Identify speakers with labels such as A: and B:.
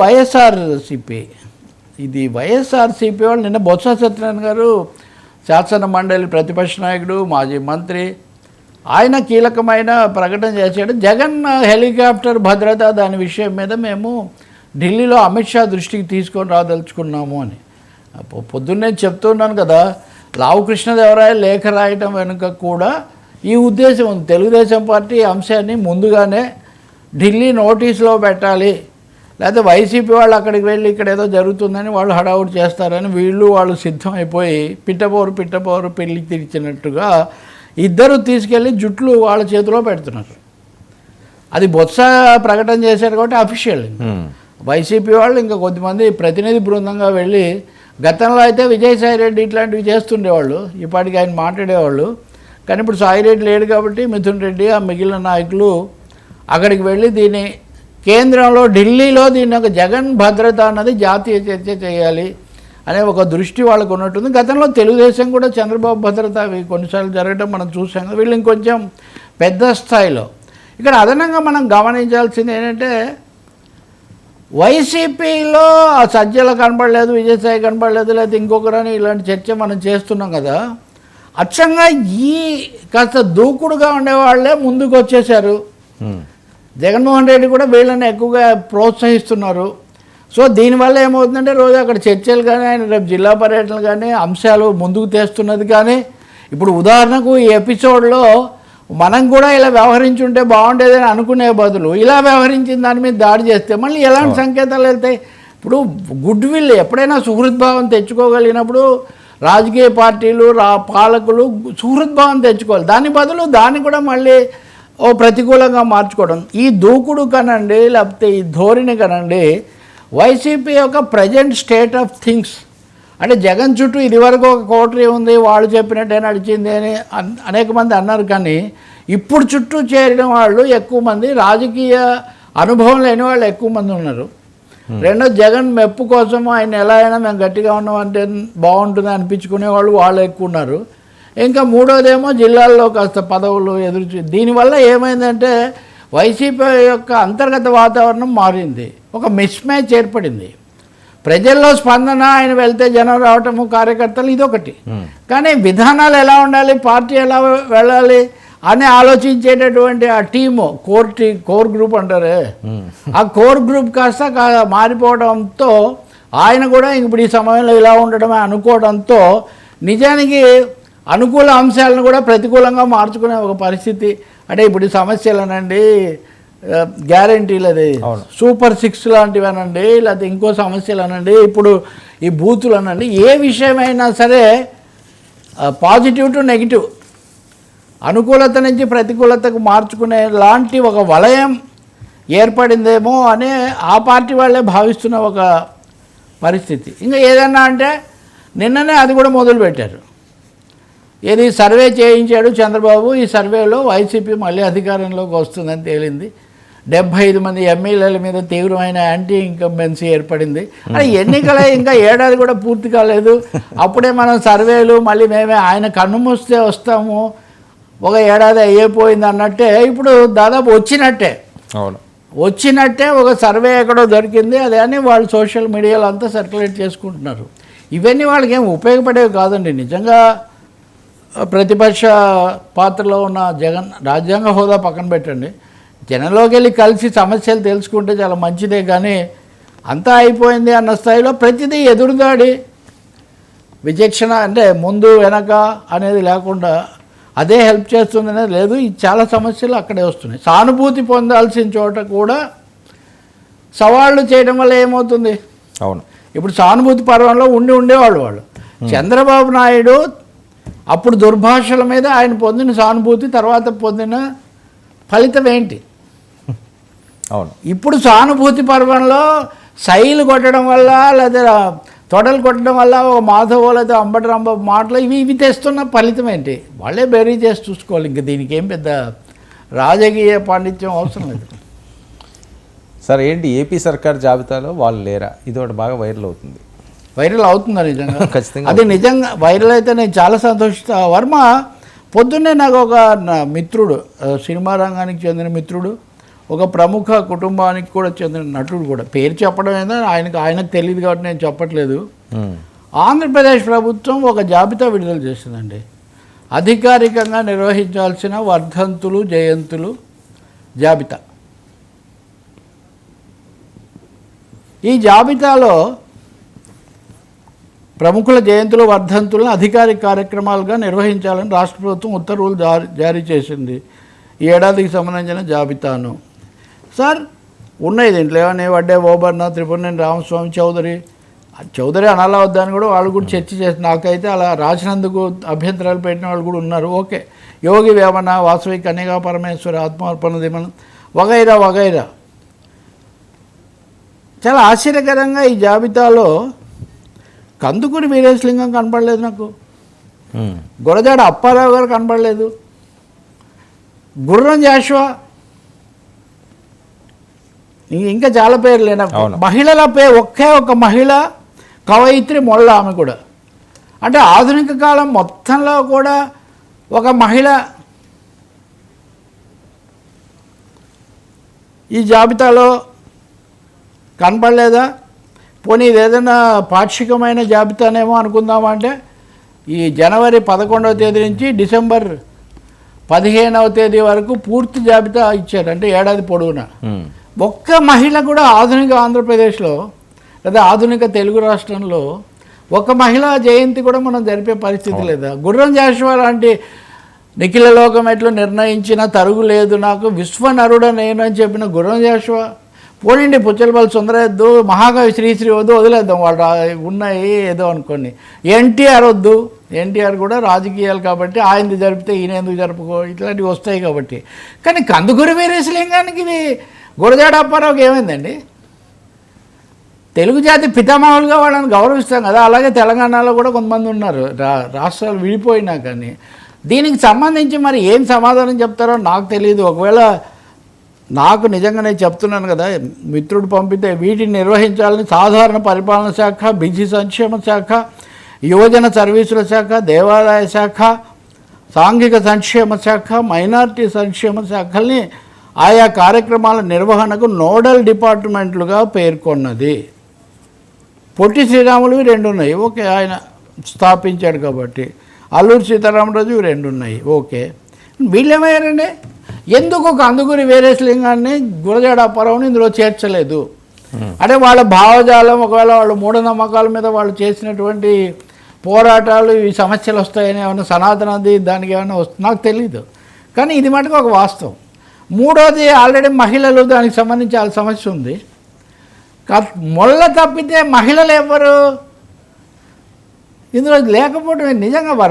A: వైఎస్ఆర్సిపి. ఇది వైఎస్ఆర్సిపి వాళ్ళు నిన్న బొత్స సత్యనారాయణ గారు శాసన మండలి ప్రతిపక్ష నాయకుడు మాజీ మంత్రి ఆయన కీలకమైన ప్రకటన చేశాడు. జగన్ హెలికాప్టర్ భద్రత దాని విషయం మీద మేము ఢిల్లీలో అమిత్ షా దృష్టికి తీసుకొని రాదలుచుకున్నాము అని. పొద్దున్నే చెప్తున్నాను కదా లావు కృష్ణదేవరాయ లేఖ రాయటం వెనుక కూడా ఈ ఉద్దేశం ఉంది. తెలుగుదేశం పార్టీ అంశాన్ని ముందుగానే ఢిల్లీ నోటీసులో పెట్టాలి. లేకపోతే వైసీపీ వాళ్ళు అక్కడికి వెళ్ళి ఇక్కడ ఏదో జరుగుతుందని వాళ్ళు హడావుడి చేస్తారని వీళ్ళు వాళ్ళు సిద్ధం అయిపోయి పిట్టపోరు పిట్టపోరు పెళ్ళి తిరిచినట్టుగా ఇద్దరు తీసుకెళ్ళి జుట్లు వాళ్ళ చేతిలో పెడుతున్నారు. అది బొత్స ప్రకటన చేశారు కాబట్టి అఫీషియల్ వైసీపీ వాళ్ళు ఇంకా కొద్దిమంది ప్రతినిధి బృందంగా వెళ్ళి గతంలో అయితే విజయసాయి రెడ్డి ఇట్లాంటివి చేస్తుండేవాళ్ళు ఇప్పటికి ఆయన మాట్లాడేవాళ్ళు. కానీ ఇప్పుడు సాయి రెడ్డి లేడు కాబట్టి మిథున్ రెడ్డి ఆ మిగిలిన నాయకులు అక్కడికి వెళ్ళి దీన్ని కేంద్రంలో ఢిల్లీలో దీన్ని ఒక జగన్ భద్రత అన్నది జాతీయ చర్చ చేయాలి అనే ఒక దృష్టి వాళ్ళకు ఉన్నట్టుంది. గతంలో తెలుగుదేశం కూడా చంద్రబాబు భద్రత అవి కొన్నిసార్లు జరగడం మనం చూసాం వీళ్ళు ఇంకొంచెం పెద్ద స్థాయిలో. ఇక్కడ అదనంగా మనం గమనించాల్సింది ఏంటంటే వైసీపీలో ఆ సజ్జల కనపడలేదు విజయసాయి కనపడలేదు లేకపోతే ఇంకొకరని ఇలాంటి చర్చ మనం చేస్తున్నాం కదా. అచ్చంగా ఈ కాస్త దూకుడుగా ఉండేవాళ్ళే ముందుకు వచ్చేసారు జగన్మోహన్ రెడ్డి కూడా వీళ్ళని ఎక్కువగా ప్రోత్సహిస్తున్నారు. సో దీనివల్ల ఏమవుతుందంటే రోజు అక్కడ చర్చలు కానీ ఆయన రేపు జిల్లా పర్యటనలు కానీ అంశాలు ముందుకు తెస్తున్నది కానీ ఇప్పుడు ఉదాహరణకు ఈ ఎపిసోడ్లో మనం కూడా ఇలా వ్యవహరించుంటే బాగుండేదని అనుకునే బదులు ఇలా వ్యవహరించిన దాని మీద దాడి చేస్తే మళ్ళీ ఎలాంటి సంకేతాలు వెళ్తాయి? ఇప్పుడు గుడ్ విల్ ఎప్పుడైనా సుహృద్భావం తెచ్చుకోగలిగినప్పుడు రాజకీయ పార్టీలు రా పాలకులు సుహృద్భావం తెచ్చుకోవాలి. దాని బదులు దాన్ని కూడా మళ్ళీ ఓ ప్రతికూలంగా మార్చుకోవడం. ఈ దూకుడు కనండి లేకపోతే ఈ ధోరణి కనండి వైసీపీ యొక్క ప్రజెంట్ స్టేట్ ఆఫ్ థింగ్స్ అంటే జగన్ చుట్టూ ఇదివరకు ఒక కోటరీ ఉంది వాళ్ళు చెప్పినట్టే నడిచింది అని అన్- అనేక మంది అన్నారు కానీ ఇప్పుడు చుట్టూ చేరిన వాళ్ళు ఎక్కువ మంది రాజకీయ అనుభవం లేని వాళ్ళు ఎక్కువ మంది ఉన్నారు. రెండో జగన్ మెప్పు కోసం ఆయన ఎలా అయినా మేము గట్టిగా ఉన్నాం అంటే బాగుంటుంది అనిపించుకునే వాళ్ళు వాళ్ళు ఎక్కువ ఉన్నారు. ఇంకా మూడోదేమో జిల్లాల్లో కాస్త పదవులు ఎదురు దీనివల్ల ఏమైందంటే వైసీపీ యొక్క అంతర్గత వాతావరణం మారింది. ఒక మిస్ మ్యాచ్ ఏర్పడింది. ప్రజల్లో స్పందన ఆయన వెళ్తే జనం రావటము కార్యకర్తలు ఇదొకటి. కానీ విధానాలు ఎలా ఉండాలి పార్టీ ఎలా వెళ్ళాలి అని ఆలోచించేటటువంటి ఆ టీము కోర్ టీ కోర్ గ్రూప్ అంటారే. ఆ కోర్ గ్రూప్ కాస్త మారిపోవడంతో ఆయన కూడా ఇప్పుడు ఈ సమయంలో ఇలా ఉండడమే అనుకోవడంతో నిజానికి అనుకూల అంశాలను కూడా ప్రతికూలంగా మార్చుకునే ఒక పరిస్థితి. అంటే ఇప్పుడు సమస్యలనండి గ్యారంటీలు అది సూపర్ సిక్స్ లాంటివి అనండి లేకపోతే ఇంకో సమస్యలు అనండి ఇప్పుడు ఈ బూతులు అనండి ఏ విషయమైనా సరే పాజిటివ్ టు నెగిటివ్. అనుకూలత నుంచి ప్రతికూలతకు మార్చుకునే లాంటి ఒక వలయం ఏర్పడిందేమో అని ఆ పార్టీ వాళ్ళే భావిస్తున్న ఒక పరిస్థితి. ఇంకా ఏదన్నా అంటే నిన్ననే అది కూడా మొదలుపెట్టారు. ఏది సర్వే చేయించాడు చంద్రబాబు ఈ సర్వేలో వైసీపీ మళ్ళీ అధికారంలోకి వస్తుందని తేలింది. డెబ్బై ఐదు మంది ఎమ్మెల్యేల మీద తీవ్రమైన యాంటీ ఇన్కంబెన్సీ ఏర్పడింది. అని ఎన్నికలే ఇంకా ఏడాది కూడా పూర్తి కాలేదు. అప్పుడే మనం సర్వేలు మళ్ళీ మేమే ఆయన కన్ను మూస్తే వస్తాము. ఒక ఏడాది అయిపోయింది అన్నట్టే. ఇప్పుడు దాదాపు వచ్చినట్టే.
B: అవును.
A: వచ్చినట్టే ఒక సర్వే ఎక్కడో దొరికింది. అదే అని వాళ్ళు సోషల్ మీడియాలో అంతా సర్క్యులేట్ చేసుకుంటున్నారు. ఇవన్నీ వాళ్ళకి ఏం ఉపయోగపడేవి కాదండి. నిజంగా ప్రతిపక్ష పాత్రలో ఉన్న జగన్ రాజ్యాంగ హోదా పక్కన పెట్టండి. జనంలోకి వెళ్ళి కలిసి సమస్యలు తెలుసుకుంటే చాలా మంచిదే కానీ అంతా అయిపోయింది అన్న స్థాయిలో ప్రతిదీ ఎదురుదాడి విచక్షణ అంటే ముందు వెనక అనేది లేకుండా అదే హెల్ప్ చేస్తుంది అనేది లేదు. ఈ చాలా సమస్యలు అక్కడే వస్తున్నాయి. సానుభూతి పొందాల్సిన చోట కూడా సవాళ్ళు చేయడం వల్ల ఏమవుతుంది?
B: అవును.
A: ఇప్పుడు సానుభూతి పర్వంలో ఉండి ఉండేవాళ్ళు వాళ్ళు. చంద్రబాబు నాయుడు అప్పుడు దుర్భాషల మీద ఆయన పొందిన సానుభూతి తర్వాత పొందిన ఫలితం ఏంటి?
B: అవును.
A: ఇప్పుడు సానుభూతి పర్వంలో శైలు కొట్టడం వల్ల లేదా తొడలు కొట్టడం వల్ల ఒక మాధవ లేదా అంబటి రాంబాబు మాటలు ఇవి ఇవి తెస్తున్న ఫలితం ఏంటి? వాళ్ళే బెరీ చేసి చూసుకోవాలి. ఇంకా దీనికి ఏం పెద్ద రాజకీయ పాండిత్యం అవసరం లేదు.
B: సార్ ఏంటి? ఏపీ సర్కార్ జాబితాలో వాళ్ళు లేరా? ఇది ఒకటి బాగా వైరల్ అవుతుంది.
A: వైరల్ అవుతుందా నిజంగా.
B: ఖచ్చితంగా
A: అది నిజంగా వైరల్ అయితే నేను చాలా సంతోషిస్తా. వర్మ పొద్దున్నే నాకు ఒక మిత్రుడు సినిమా రంగానికి చెందిన మిత్రుడు ఒక ప్రముఖ కుటుంబానికి కూడా చెందిన నటుడు కూడా. పేరు చెప్పడం ఏదో ఆయనకు ఆయనకు తెలియదు కాబట్టి నేను చెప్పట్లేదు. ఆంధ్రప్రదేశ్ ప్రభుత్వం ఒక జాబితా విడుదల చేసిందండి. అధికారికంగా నిర్వహించాల్సిన వర్ధంతులు జయంతులు జాబితా. ఈ జాబితాలో ప్రముఖుల జయంతులు వర్ధంతులను అధికారిక కార్యక్రమాలుగా నిర్వహించాలని రాష్ట్ర ప్రభుత్వం ఉత్తర్వులు జారీ జారీ చేసింది. ఈ ఏడాదికి సంబంధించిన జాబితాను. సార్ ఉన్నాయి దీంట్లో ఏమన్నా? వడ్డే ఓబర్న త్రిపురనేని రామస్వామి చౌదరి. చౌదరి అనాలా వద్దని అని కూడా వాళ్ళు కూడా చర్చ చేసి నాకైతే అలా రాసినందుకు అభ్యంతరాలు పెట్టిన వాళ్ళు కూడా ఉన్నారు. ఓకే. యోగి వేమన వాసవి కన్యగా పరమేశ్వరి ఆత్మార్పణ దిమనం వగైరా వగైరా. చాలా ఆశ్చర్యకరంగా ఈ జాబితాలో కందుకూరి వీరేశలింగం కనపడలేదు నాకు. గురజాడ అప్పారావు గారు కనపడలేదు. గుర్రం జాషువా. ఇంకా చాలా పేర్లు
B: అవును.
A: మహిళల పే ఒకే ఒక మహిళ కవయిత్రి మొల్ల ఆమె కూడా. అంటే ఆధునిక కాలం మొత్తంలో కూడా ఒక మహిళ ఈ జాబితాలో కనపడలేదా? పోనీ ఇది ఏదైనా పాక్షికమైన జాబితానేమో అనుకుందామా అంటే ఈ జనవరి పదకొండవ తేదీ నుంచి డిసెంబర్ పదిహేనవ తేదీ వరకు పూర్తి జాబితా ఇచ్చారు. అంటే ఏడాది పొడవునా. ఒక్క మహిళ కూడా ఆధునిక ఆంధ్రప్రదేశ్లో లేదా ఆధునిక తెలుగు రాష్ట్రంలో ఒక మహిళా జయంతి కూడా మనం జరిపే పరిస్థితి లేదా? గుర్రం జాషువా లాంటి నిఖిల లోకం ఎట్లు నిర్ణయించిన తరుగు లేదు నాకు విశ్వనరుడ నేను అని చెప్పిన గుర్రం జాషువా పోనండి పుచ్చలపల్లి సుందరద్దు మహాకవి శ్రీశ్రీ వద్దు వదిలేద్దాం. వాళ్ళు ఉన్నాయి ఏదో అనుకోండి. ఎన్టీఆర్ వద్దు. ఎన్టీఆర్ కూడా రాజకీయాలు కాబట్టి ఆయనది జరిపితే ఈయన ఎందుకు జరుపుకో ఇట్లాంటివి వస్తాయి కాబట్టి. కానీ కందుకూరి వీరేశలింగానికి ఇది గురజాడ అప్పారావుకి ఏమైందండి? తెలుగు జాతి పితామహులుగా వాళ్ళని గౌరవిస్తాం కదా. అలాగే తెలంగాణలో కూడా కొంతమంది ఉన్నారు. రా రాష్ట్రాలు విడిపోయినా కానీ. దీనికి సంబంధించి మరి ఏం సమాధానం చెప్తారో నాకు తెలియదు ఒకవేళ నాకు నిజంగా నేను చెప్తున్నాను కదా మిత్రుడు పంపితే వీటిని నిర్వహించాలని సాధారణ పరిపాలన శాఖ బిజీ సంక్షేమ శాఖ యువజన సర్వీసుల శాఖ దేవాదాయ శాఖ సాంఘిక సంక్షేమ శాఖ మైనారిటీ సంక్షేమ శాఖల్ని ఆయా కార్యక్రమాల నిర్వహణకు నోడల్ డిపార్ట్మెంట్లుగా పేర్కొన్నది. పొట్టి శ్రీరాములు రెండు ఉన్నాయి ఓకే ఆయన స్థాపించాడు కాబట్టి. అల్లూరు సీతారామరాజు రెండు ఉన్నాయి ఓకే. వీళ్ళేమయ్యారండి ఎందుకు కందుకూరి వీరేశలింగాన్ని గురజాడ అప్పారావుని ఇందులో చేర్చలేదు? అంటే వాళ్ళ భావజాలం ఒకవేళ వాళ్ళ మూఢనమ్మకాల మీద వాళ్ళు చేసినటువంటి పోరాటాలు ఈ సమస్యలు వస్తాయని ఏమైనా సనాతనది దానికి ఏమైనా వస్తుంది నాకు తెలియదు కానీ ఇది మటుకు ఒక వాస్తవం. మూడోది ఆల్రెడీ మహిళలు దానికి సంబంధించి వాళ్ళ సమస్య ఉంది. కా- మొల్ల తప్పితే మహిళలు ఎవరు ఇందులో లేకపోవడం నిజంగా